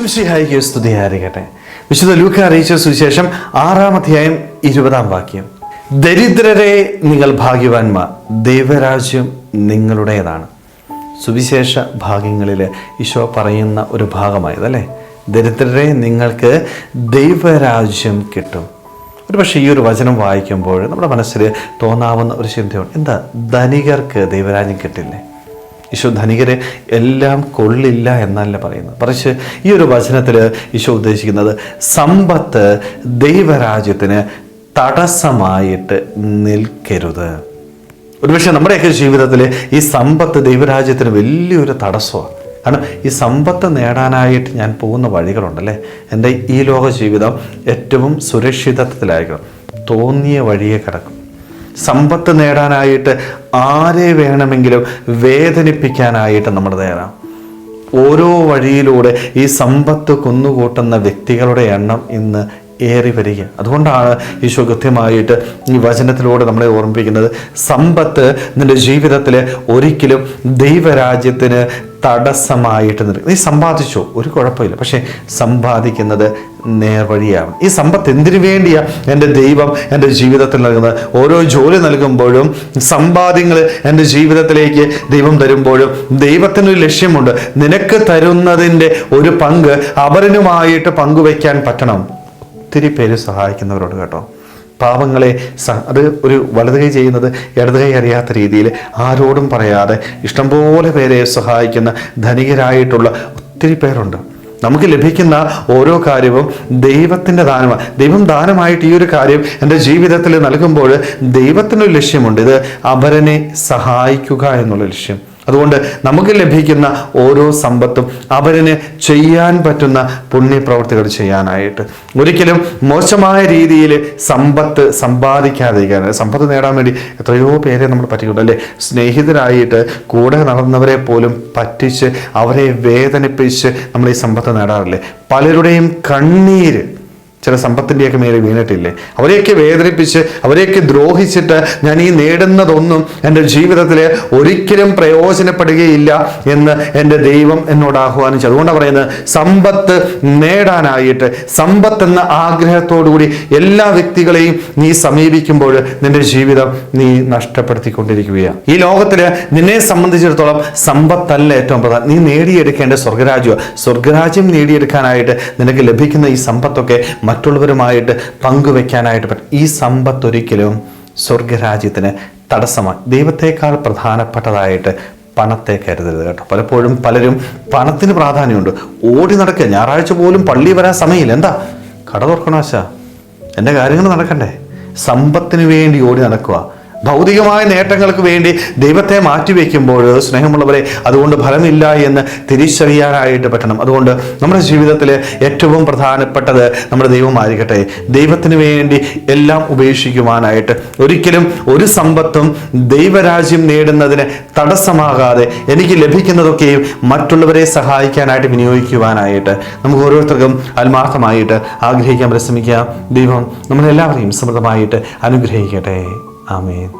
ഈശ്വംശിഹായിക്ക് സ്തുതിയായിരിക്കട്ടെ വിശുദ്ധ ലൂക്ക അറിയിച്ച സുവിശേഷം ആറാം അധ്യായം ഇരുപതാം വാക്യം. ദരിദ്രരെ നിങ്ങൾ ഭാഗ്യവാന്മാർ ദൈവരാജ്യം നിങ്ങളുടേതാണ്. സുവിശേഷ ഭാഗ്യങ്ങളിൽ ഈശോ പറയുന്ന ഒരു ഭാഗമായതല്ലേ? ദരിദ്രരെ നിങ്ങൾക്ക് ദൈവരാജ്യം കിട്ടും. ഒരു പക്ഷേ ഈ ഒരു വചനം വായിക്കുമ്പോൾ നമ്മുടെ മനസ്സിൽ തോന്നാവുന്ന ഒരു ചിന്തയുണ്ട്. എന്താ? ധനികർക്ക് ദൈവരാജ്യം കിട്ടില്ലേ? ഈശോ ധനികരെ എല്ലാം കൊള്ളില്ല എന്നല്ല പറയുന്നത്. പക്ഷേ ഈ ഒരു വചനത്തിൽ ഈശോ ഉദ്ദേശിക്കുന്നത് സമ്പത്ത് ദൈവരാജ്യത്തിന് തടസ്സമായിട്ട് നിൽക്കരുത്. ഒരുപക്ഷെ നമ്മുടെയൊക്കെ ജീവിതത്തിൽ ഈ സമ്പത്ത് ദൈവരാജ്യത്തിന് വലിയൊരു തടസ്സമാണ് കാരണം ഈ സമ്പത്ത് നേടാനായിട്ട് ഞാൻ പോകുന്ന വഴികളുണ്ടല്ലേ? എന്റെ ഈ ലോക ജീവിതം ഏറ്റവും സുരക്ഷിതത്വത്തിലായിരിക്കണം. തോന്നിയ വഴിയെ കിടക്കും. സമ്പത്ത് നേടാനായിട്ട് ആരെ വേണമെങ്കിലും വേദനിപ്പിക്കാനായിട്ട് നമ്മൾ നേടാം ഓരോ വഴിയിലൂടെ ഈ സമ്പത്ത് കൊന്നുകൂട്ടുന്ന വ്യക്തികളുടെ എണ്ണം ഇന്ന് ഏറി വരിക. അതുകൊണ്ടാണ് ഈശോ കൃത്യമായിട്ട് ഈ വചനത്തിലൂടെ നമ്മളെ ഓർമ്മിപ്പിക്കുന്നത്. സമ്പത്ത് നിന്റെ ജീവിതത്തിൽ ഒരിക്കലും ദൈവരാജ്യത്തിന് തടസ്സമായിട്ട് നിൽക്കും. ഈ സമ്പാദിച്ചോ ഒരു കുഴപ്പമില്ല. പക്ഷേ സമ്പാദിക്കുന്നത് നേർവഴിയാണ്. ഈ സമ്പത്ത് എന്തിനു വേണ്ടിയാണ് എന്റെ ദൈവം എന്റെ ജീവിതത്തിൽ നൽകുന്നത്? ഓരോ ജോലി നൽകുമ്പോഴും സമ്പാദ്യങ്ങൾ എന്റെ ജീവിതത്തിലേക്ക് ദൈവം തരുമ്പോഴും ദൈവത്തിനൊരു ലക്ഷ്യമുണ്ട്. നിനക്ക് തരുന്നതിന്റെ ഒരു പങ്ക് അവരനുമായിട്ട് പങ്കുവയ്ക്കാൻ പറ്റണം. ഒത്തിരി പേര് സഹായിക്കുന്നവരോട് കേട്ടോ. പാവങ്ങളെ അത് ഒരു വലത് കൈ ചെയ്യുന്നത് ഇടത് കൈ അറിയാത്ത രീതിയിൽ ആരോടും പറയാതെ ഇഷ്ടംപോലെ പേരെ സഹായിക്കുന്ന ധനികരായിട്ടുള്ള ഒത്തിരി പേരുണ്ട്. നമുക്ക് ലഭിക്കുന്ന ഓരോ കാര്യവും ദൈവത്തിന്റെ ദാനമാണ് ദൈവം ദാനമായിട്ട് ഈ ഒരു കാര്യം എന്റെ ജീവിതത്തിൽ നൽകുമ്പോൾ ദൈവത്തിനൊരു ലക്ഷ്യമുണ്ട്. ഇത് അപരനെ സഹായിക്കുക എന്നുള്ള ലക്ഷ്യം. അതുകൊണ്ട് നമുക്ക് ലഭിക്കുന്ന ഓരോ സമ്പത്തും അവരിന് ചെയ്യാൻ പറ്റുന്ന പുണ്യപ്രവർത്തികൾ ചെയ്യാനായിട്ട്. ഒരിക്കലും മോശമായ രീതിയിൽ സമ്പത്ത് സമ്പാദിക്കാതിരിക്കാൻ സമ്പത്ത് നേടാൻ വേണ്ടി എത്രയോ പേരെ നമ്മൾ പറ്റിയിട്ടുണ്ട് അല്ലേ? സ്നേഹിതരായിട്ട് കൂടെ നടന്നവരെ പോലും പറ്റിച്ച് അവരെ വേദനിപ്പിച്ച് നമ്മൾ ഈ സമ്പത്ത് നേടാറില്ലേ? പലരുടെയും കണ്ണീര് ചില സമ്പത്തിന്റെയൊക്കെ മേലെ വീണിട്ടില്ലേ? അവരെയൊക്കെ വേദനിപ്പിച്ച് അവരെയൊക്കെ ദ്രോഹിച്ചിട്ട് ഞാൻ ഈ നേടുന്നതൊന്നും എന്റെ ജീവിതത്തിൽ ഒരിക്കലും പ്രയോജനപ്പെടുകയില്ല എന്ന് എന്റെ ദൈവം എന്നോട് ആഹ്വാനിച്ചു. അതുകൊണ്ടാണ് പറയുന്നത് സമ്പത്ത് നേടാനായിട്ട് സമ്പത്ത് എന്ന ആഗ്രഹത്തോടുകൂടി എല്ലാ വ്യക്തികളെയും നീ സമീപിക്കുമ്പോൾ നിന്റെ ജീവിതം നീ നഷ്ടപ്പെടുത്തിക്കൊണ്ടിരിക്കുകയാണ്. ഈ ലോകത്തിൽ നിന്നെ സംബന്ധിച്ചിടത്തോളം സമ്പത്തല്ല ഏറ്റവും പ്രധാനം. നീ നേടിയെടുക്കേണ്ട സ്വർഗരാജ്യം സ്വർഗരാജ്യം നേടിയെടുക്കാനായിട്ട് നിനക്ക് ലഭിക്കുന്ന ഈ സമ്പത്തൊക്കെ മറ്റുള്ളവരുമായിട്ട് പങ്കുവെക്കാനായിട്ട് പറ്റും. ഈ സമ്പത്ത് ഒരിക്കലും സ്വർഗരാജ്യത്തിന് തടസ്സമായി. ദൈവത്തെക്കാൾ പ്രധാനപ്പെട്ടതായിട്ട് പണത്തെ കരുതരുത് കേട്ടോ. പലപ്പോഴും പലരും പണത്തിന് പ്രാധാന്യമുണ്ട്. ഓടി നടക്കുക ഞായറാഴ്ച പോലും പള്ളി വരാൻ സമയമില്ല. എന്താ? കട തുറക്കണോ ആശ? എന്റെ കാര്യങ്ങൾ നടക്കണ്ടേ? സമ്പത്തിന് വേണ്ടി ഓടി നടക്കുക. ഭൗതികമായ നേട്ടങ്ങൾക്ക് വേണ്ടി ദൈവത്തെ മാറ്റിവെക്കുമ്പോൾ സ്നേഹമുള്ളവരെ അതുകൊണ്ട് ഫലമില്ല എന്ന് തിരിച്ചറിയാനായിട്ട് പറ്റണം. അതുകൊണ്ട് നമ്മുടെ ജീവിതത്തിൽ ഏറ്റവും പ്രധാനപ്പെട്ടത് നമ്മുടെ ദൈവമായിരിക്കട്ടെ. ദൈവത്തിന് വേണ്ടി എല്ലാം ഉപേക്ഷിക്കുവാനായിട്ട്. ഒരിക്കലും ഒരു സമ്പത്തും ദൈവരാജ്യം നേടുന്നതിന് തടസ്സമാകാതെ എനിക്ക് ലഭിക്കുന്നതൊക്കെയും മറ്റുള്ളവരെ സഹായിക്കാനായിട്ട് വിനിയോഗിക്കുവാനായിട്ട്. നമുക്ക് ഓരോരുത്തർക്കും ആത്മാർത്ഥമായിട്ട് ആഗ്രഹിക്കാൻ പരിശ്രമിക്കാം. ദൈവം നമ്മളെല്ലാവരെയും സമൃദ്ധമായിട്ട് അനുഗ്രഹിക്കട്ടെ. ആമേൻ